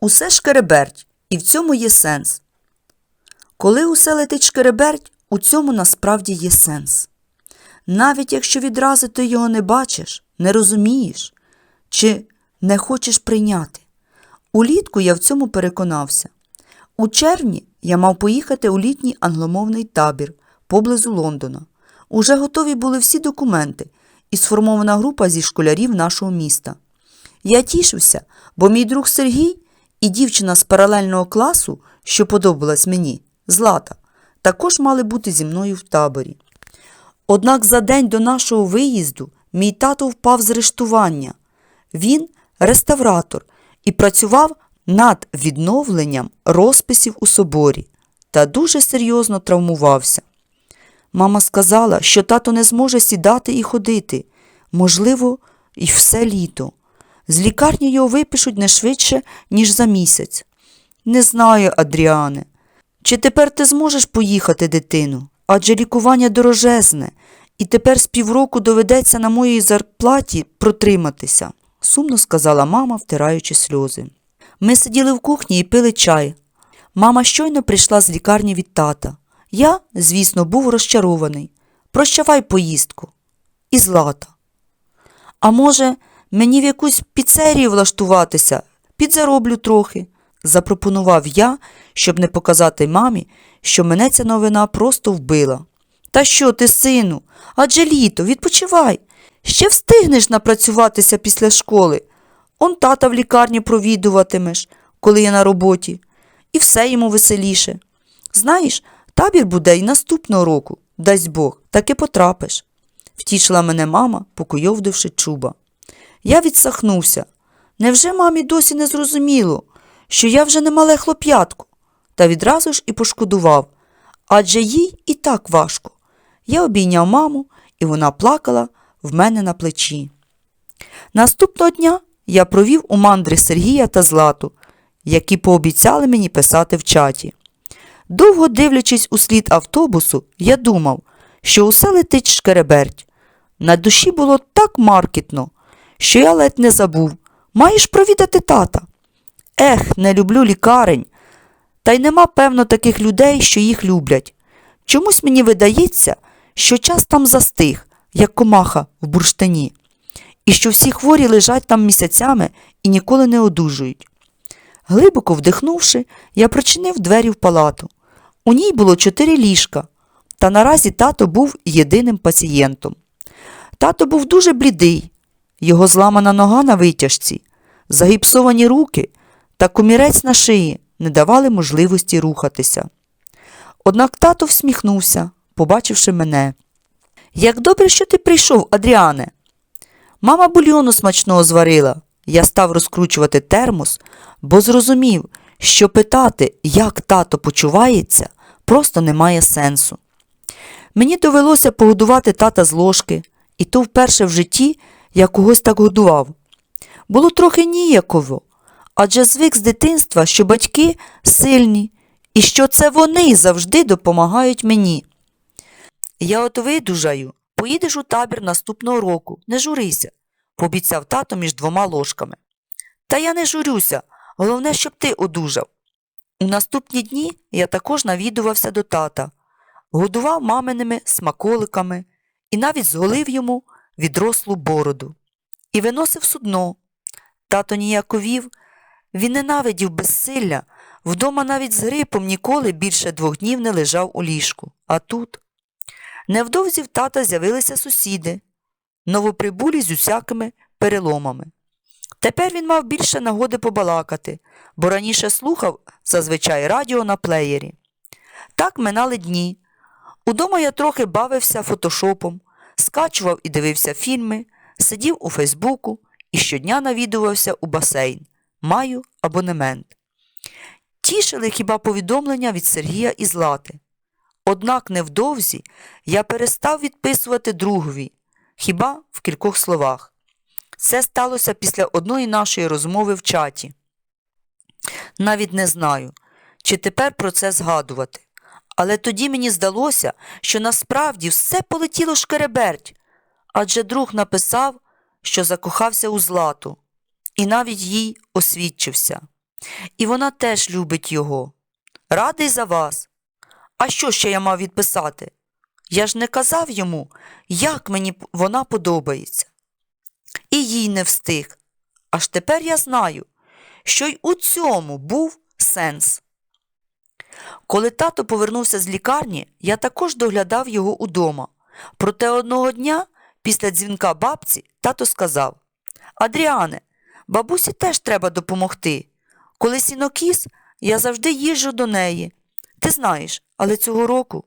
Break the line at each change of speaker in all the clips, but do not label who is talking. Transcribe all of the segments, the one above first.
Усе шкереберть, і в цьому є сенс. Коли усе летить шкереберть, у цьому насправді є сенс. Навіть якщо відразу ти його не бачиш, не розумієш чи не хочеш прийняти. Улітку я в цьому переконався. У червні я мав поїхати у літній англомовний табір поблизу Лондона. Уже готові були всі документи і сформована група зі школярів нашого міста. Я тішився, бо мій друг Сергій і дівчина з паралельного класу, що подобалась мені, Злата, також мали бути зі мною в таборі. Однак за день до нашого виїзду мій тато впав з рештування. Він реставратор і працював над відновленням розписів у соборі та дуже серйозно травмувався. Мама сказала, що тато не зможе сідати і ходити, можливо, і все літо. З лікарні його випишуть не швидше, ніж за місяць. Не знаю, Адріане. Чи тепер ти зможеш поїхати, дитину? Адже лікування дорожезне, і тепер з півроку доведеться на моїй зарплаті протриматися, сумно сказала мама, втираючи сльози. Ми сиділи в кухні і пили чай. Мама щойно прийшла з лікарні від тата. Я, звісно, був розчарований. Прощавай поїздку. І злата. А може, мені в якусь піцерію влаштуватися, підзароблю трохи, запропонував я, щоб не показати мамі, що мене ця новина просто вбила. Та що ти, сину? Адже літо, відпочивай. Ще встигнеш напрацюватися після школи. Он тата в лікарні провідуватимеш, коли я на роботі, і все йому веселіше. Знаєш, табір буде і наступного року, дасть Бог, таки потрапиш. Втішила мене мама, покойовдивши чуба. Я відсахнувся. Невже мамі досі не зрозуміло, що я вже не мале хлоп'ятко? Та відразу ж і пошкодував, адже їй і так важко. Я обійняв маму, і вона плакала в мене на плечі. Наступного дня я провів у мандри Сергія та Злату, які пообіцяли мені писати в чаті. Довго дивлячись у слід автобусу, я думав, що усе летить шкереберть. На душі було так маркітно, що я ледь не забув. Маєш провідати тата. Ех, не люблю лікарень. Та й нема, певно, таких людей, що їх люблять. Чомусь мені видається, що час там застиг, як комаха в бурштині, і що всі хворі лежать там місяцями і ніколи не одужують. Глибоко вдихнувши, я причинив двері в палату. У ній було чотири ліжка, та наразі тато був єдиним пацієнтом. Тато був дуже блідий, його зламана нога на витяжці, загіпсовані руки та комірець на шиї не давали можливості рухатися. Однак тато всміхнувся, побачивши мене. Як добре, що ти прийшов, Адріане. Мама бульйону смачного зварила. Я став розкручувати термос, бо зрозумів, що питати, як тато почувається, просто немає сенсу. Мені довелося погодувати тата з ложки, і то вперше в житті я когось так годував. Було трохи ніяково, адже звик з дитинства, що батьки сильні, і що це вони завжди допомагають мені. Я от видужаю, поїдеш у табір наступного року, не журися, пообіцяв тато між двома ложками. Та я не журюся, головне, щоб ти одужав. У наступні дні я також навідувався до тата, годував маминими смаколиками і навіть зголив йому відрослу бороду. І виносив судно. Тато ніяковів, він ненавидів безсилля, вдома навіть з грипом ніколи більше двох днів не лежав у ліжку. А тут. Невдовзі в тата з'явилися сусіди, новоприбулі з усякими переломами. Тепер він мав більше нагоди побалакати, бо раніше слухав зазвичай радіо на плеєрі. Так минали дні. Удома я трохи бавився фотошопом, скачував і дивився фільми, сидів у Фейсбуку і щодня навідувався у басейн. Маю абонемент. Тішили хіба повідомлення від Сергія і Злати. Однак невдовзі я перестав відписувати другові, хіба в кількох словах. Це сталося після одної нашої розмови в чаті. Навіть не знаю, чи тепер про це згадувати. Але тоді мені здалося, що насправді все полетіло шкереберть, адже друг написав, що закохався у злату, і навіть їй освідчився. і вона теж любить його. Радий за вас. А що ще я мав відписати? Я ж не казав йому, як мені вона подобається. І їй не встиг. Аж тепер я знаю, що й у цьому був сенс. Коли тато повернувся з лікарні, я також доглядав його удома. Проте одного дня, після дзвінка бабці, тато сказав Адріане, бабусі теж треба допомогти. Коли сінокіс, я завжди їжджу до неї. Ти знаєш, але цього року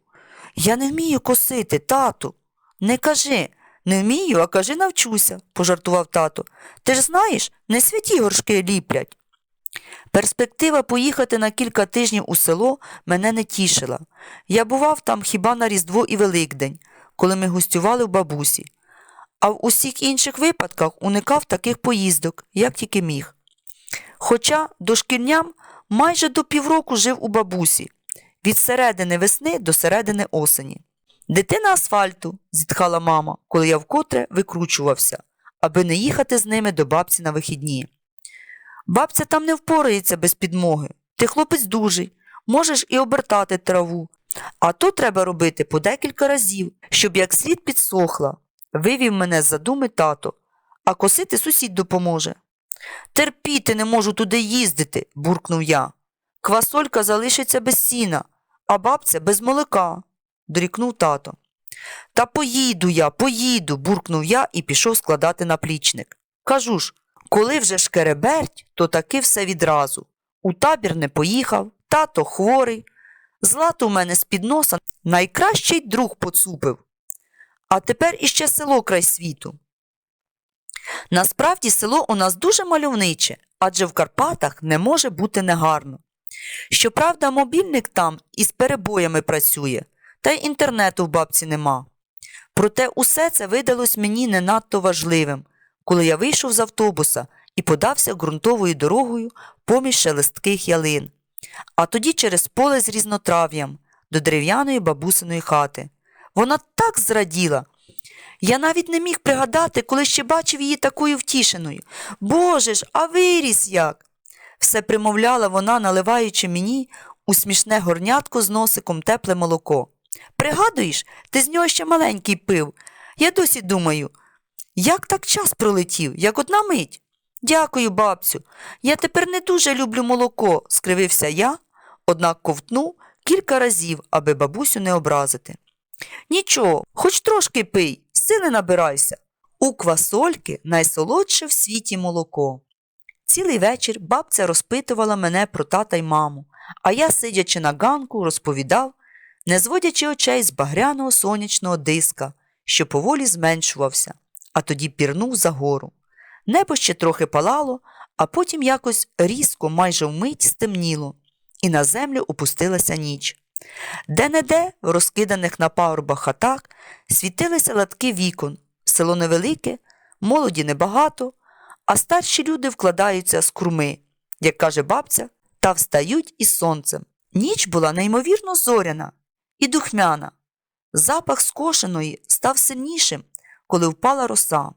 я не вмію косити, тату. Не кажи, не вмію, а кажи навчуся, пожартував тато. Ти ж знаєш, не святі горшки ліплять. Перспектива поїхати на кілька тижнів у село мене не тішила. Я бував там хіба на Різдво і Великдень, коли ми гостювали в бабусі. А в усіх інших випадках уникав таких поїздок, як тільки міг. Хоча дошкільням майже до півроку жив у бабусі, від середини весни до середини осені. Дитина асфальту, зітхала мама, коли я вкотре викручувався, аби не їхати з ними до бабці на вихідні. Бабця там не впорається без підмоги. Ти хлопець дужий, можеш і обертати траву. А то треба робити по декілька разів, щоб як слід підсохла. Вивів мене з задуми тато, а косити сусід допоможе. Терпіти не можу туди їздити, буркнув я. Квасолька залишиться без сіна, а бабця без молока, дорікнув тато. Та поїду я, поїду, буркнув я і пішов складати наплічник. Кажу ж, коли вже шкереберть, то таки все відразу. У табір не поїхав, тато хворий. Злато в мене з-під носа найкращий друг поцупив. А тепер іще село край світу. Насправді село у нас дуже мальовниче, адже в Карпатах не може бути негарно. Щоправда, мобільник там із перебоями працює, та й інтернету в бабці нема. Проте усе це видалось мені не надто важливим, коли я вийшов з автобуса і подався ґрунтовою дорогою поміж шелестких ялин, а тоді через поле з різнотрав'ям до дерев'яної бабусиної хати. Вона так зраділа. Я навіть не міг пригадати, коли ще бачив її такою втішеною. Боже ж, а виріс як. Все примовляла вона, наливаючи мені у смішне горнятко з носиком тепле молоко. Пригадуєш, ти з нього ще маленький пив. Я досі думаю, як так час пролетів, як одна мить. Дякую, бабцю. Я тепер не дуже люблю молоко, скривився я, однак ковтнув кілька разів, аби бабусю не образити. Нічого, хоч трошки пий, сили набирайся. У квасольки найсолодше в світі молоко. Цілий вечір бабця розпитувала мене про тата й маму, а я, сидячи на ганку, розповідав, не зводячи очей з багряного сонячного диска, що поволі зменшувався, а тоді пірнув за гору. Небо ще трохи палало, а потім якось різко, майже вмить стемніло, і на землю опустилася ніч. Де-не-де, в розкиданих на пагорбах хатах, світилися латки вікон, село невелике, молоді небагато, а старші люди вкладаються з курми, як каже бабця, та встають із сонцем. Ніч була неймовірно зоряна і духмяна. Запах скошеної став сильнішим, коли впала роса.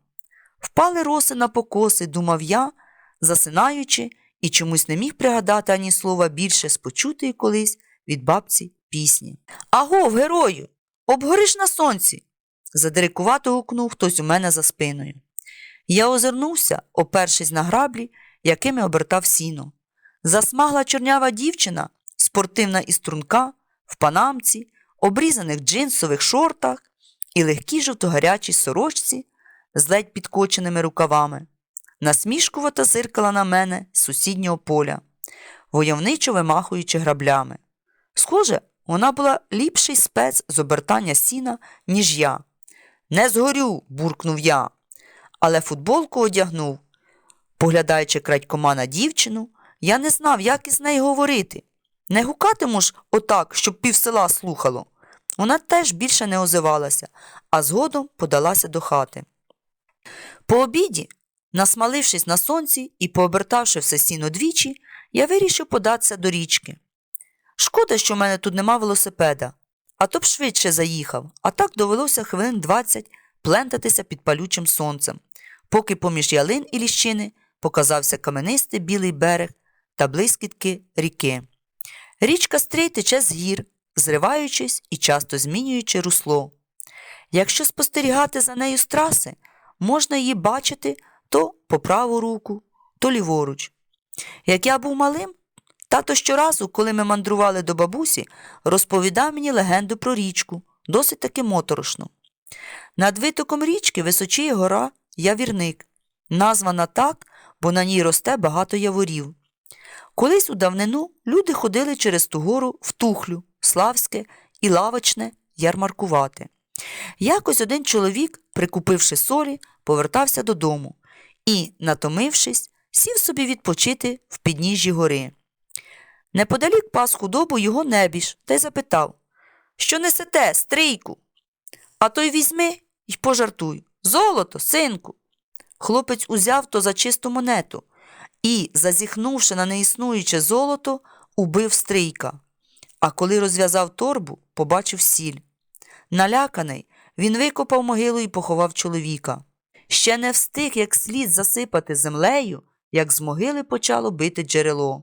Впали роси на покоси, думав я, засинаючи, і чомусь не міг пригадати ані слова більше з почутої колись від бабці пісні. Агов, герою, обгориш на сонці. задирикувато гукнув хтось у мене за спиною. Я озирнувся, опершись на граблі, якими обертав сіно. Засмагла чорнява дівчина, спортивна і струнка, в панамці, обрізаних джинсових шортах і легкій жовтогарячій сорочці з ледь підкоченими рукавами. Насмішкувато зиркала на мене з сусіднього поля, войовничо вимахуючи граблями. Схоже, вона була ліпший спец з обертання сіна, ніж я. Не згорю, буркнув я, але футболку одягнув. Поглядаючи крадькома на дівчину, я не знав, як із нею говорити. Не гукатиму ж отак, щоб пів села слухало. Вона теж більше не озивалася, а згодом подалася до хати. По обіді, насмалившись на сонці і пообертавши все сіно двічі, я вирішив податися до річки. Шкода, що в мене тут нема велосипеда, а то б швидше заїхав, а так довелося хвилин двадцять плентатися під палючим сонцем, поки поміж ялин і ліщини показався каменистий білий берег та блискітки ріки. Річка Стрий тече з гір, зриваючись і часто змінюючи русло. Якщо спостерігати за нею з траси, можна її бачити то по праву руку, то ліворуч. Як я був малим, тато щоразу, коли ми мандрували до бабусі, розповідав мені легенду про річку, досить таки моторошну. Над витоком річки височіє гора Явірник, названа так, бо на ній росте багато яворів. Колись у давнину люди ходили через ту гору в Тухлю, Славське і Лавочне ярмаркувати. Якось один чоловік, прикупивши солі, повертався додому і, натомившись, сів собі відпочити в підніжжі гори. Неподалік пас худобу його небіж та й запитав Що несете, стрійку? А той візьми й пожартуй. Золото, синку. Хлопець узяв то за чисту монету і, зазіхнувши на неіснуюче золото, убив стрийка. А коли розв'язав торбу, побачив сіль. Наляканий, він викопав могилу і поховав чоловіка. Ще не встиг як слід засипати землею, як з могили почало бити джерело.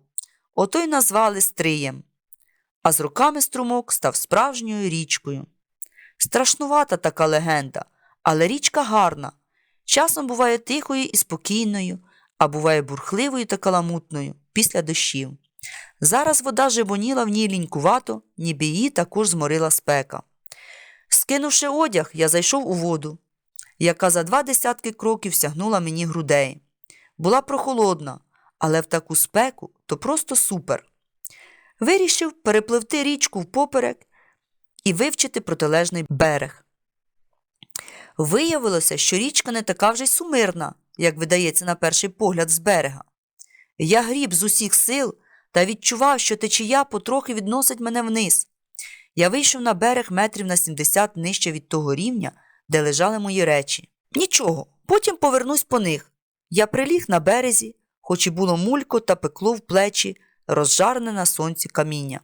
Ото й назвали Стриєм. А з роками струмок став справжньою річкою. Страшнувата така легенда, але річка гарна. Часом буває тихою і спокійною, а буває бурхливою та каламутною після дощів. Зараз вода жебоніла в ній лінькувато, ніби її також зморила спека. Скинувши одяг, я зайшов у воду, яка за два десятки кроків сягнула мені грудей. Була прохолодна, але в таку спеку то просто супер. Вирішив перепливти річку впоперек і вивчити протилежний берег. Виявилося, що річка не така вже й сумирна, як видається на перший погляд з берега. Я гріб з усіх сил та відчував, що течія потрохи відносить мене вниз. Я вийшов на берег метрів на 70 нижче від того рівня, де лежали мої речі. Нічого, потім повернусь по них. Я приліг на березі, хоч і було мулько та пекло в плечі, розжарене на сонці каміння.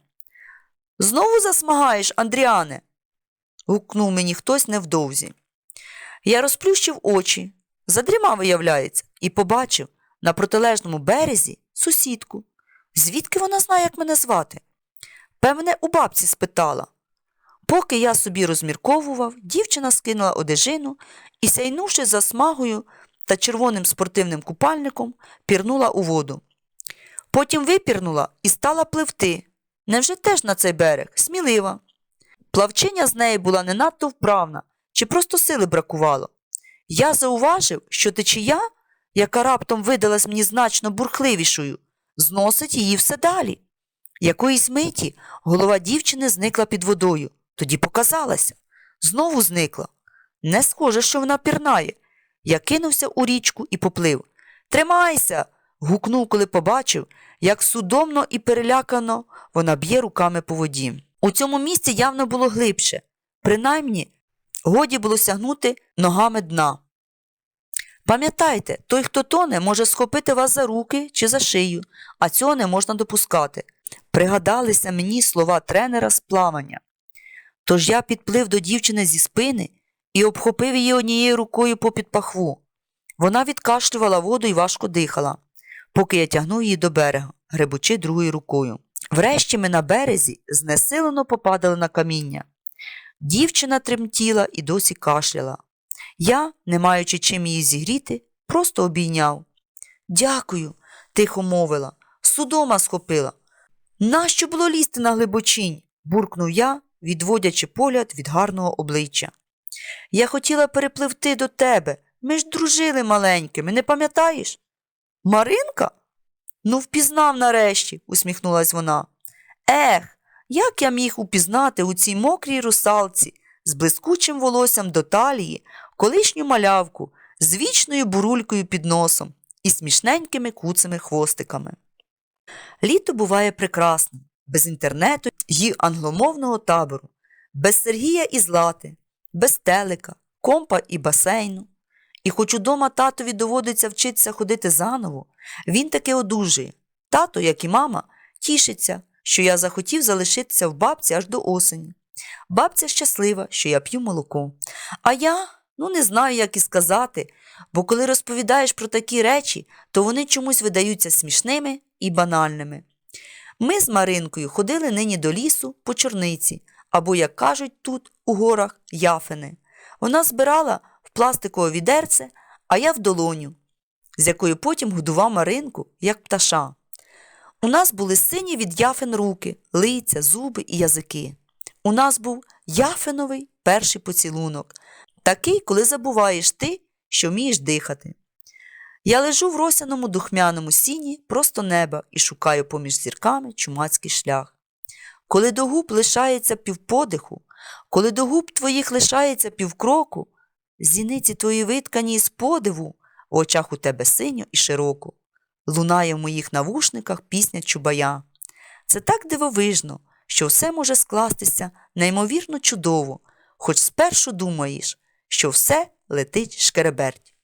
Знову засмагаєш, Андріане. гукнув мені хтось невдовзі. Я розплющив очі, задрімав, виявляється, і побачив на протилежному березі сусідку. Звідки вона знає, як мене звати? Певне, у бабці спитала. Поки я собі розмірковував, дівчина скинула одежину і, сяйнувши за смагою та червоним спортивним купальником, пірнула у воду. Потім випірнула і стала пливти. Невже теж на цей берег? Смілива. Плавчиня з неї була не надто вправна, чи просто сили бракувало. Я зауважив, що течія, яка раптом видалась мені значно бурхливішою, зносить її все далі. Якоїсь миті голова дівчини зникла під водою, тоді показалася, знову зникла. Не схоже, що вона пірнає. Я кинувся у річку і поплив. Тримайся. гукнув, коли побачив, як судомно і перелякано вона б'є руками по воді. У цьому місці явно було глибше, принаймні, годі було сягнути ногами дна. Пам'ятайте, той, хто тоне, може схопити вас за руки чи за шию, а цього не можна допускати. Пригадалися мені слова тренера з плавання. Тож я підплив до дівчини зі спини і обхопив її однією рукою попід пахву. Вона відкашлювала воду і важко дихала, поки я тягнув її до берега, гребучи другою рукою. Врешті ми на березі знесилено попадали на каміння. Дівчина тремтіла і досі кашляла. Я, не маючи чим її зігріти, просто обійняв. Дякую, тихо мовила, судома схопила. Нащо було лізти на глибочинь? буркнув я, відводячи погляд від гарного обличчя. Я хотіла перепливти до тебе. Ми ж дружили маленькими, не пам'ятаєш? Маринка? Ну, впізнав нарешті, усміхнулась вона. Ех, як я міг упізнати у цій мокрій русалці з блискучим волоссям до талії, колишню малявку з вічною бурулькою під носом і смішненькими куцими хвостиками. Літо буває прекрасним, без інтернету й англомовного табору, без Сергія і Злати, без телека, компа і басейну. І хоч удома татові доводиться вчитися ходити заново, він таки одужує. Тато, як і мама, тішиться, що я захотів залишитися в бабці аж до осені. Бабця щаслива, що я п'ю молоко. А я ну не знаю, як і сказати, бо коли розповідаєш про такі речі, то вони чомусь видаються смішними і банальними. Ми з Маринкою ходили нині до лісу по чорниці, або, як кажуть тут, у горах, яфини. Вона збирала в пластикове відерце, а я в долоню, з якою потім годував Маринку, як пташа. У нас були сині від яфин руки, лиця, зуби і язики. У нас був яфиновий перший поцілунок, такий, коли забуваєш ти, що вмієш дихати. Я лежу в росяному духмяному сіні просто неба і шукаю поміж зірками чумацький шлях. Коли до губ лишається півподиху, коли до губ твоїх лишається півкроку, зіниці твої виткані із подиву, в очах у тебе синьо і широко. Лунає в моїх навушниках пісня Чубая. Це так дивовижно, що все може скластися неймовірно чудово, хоч спершу думаєш, що все летить шкереберть.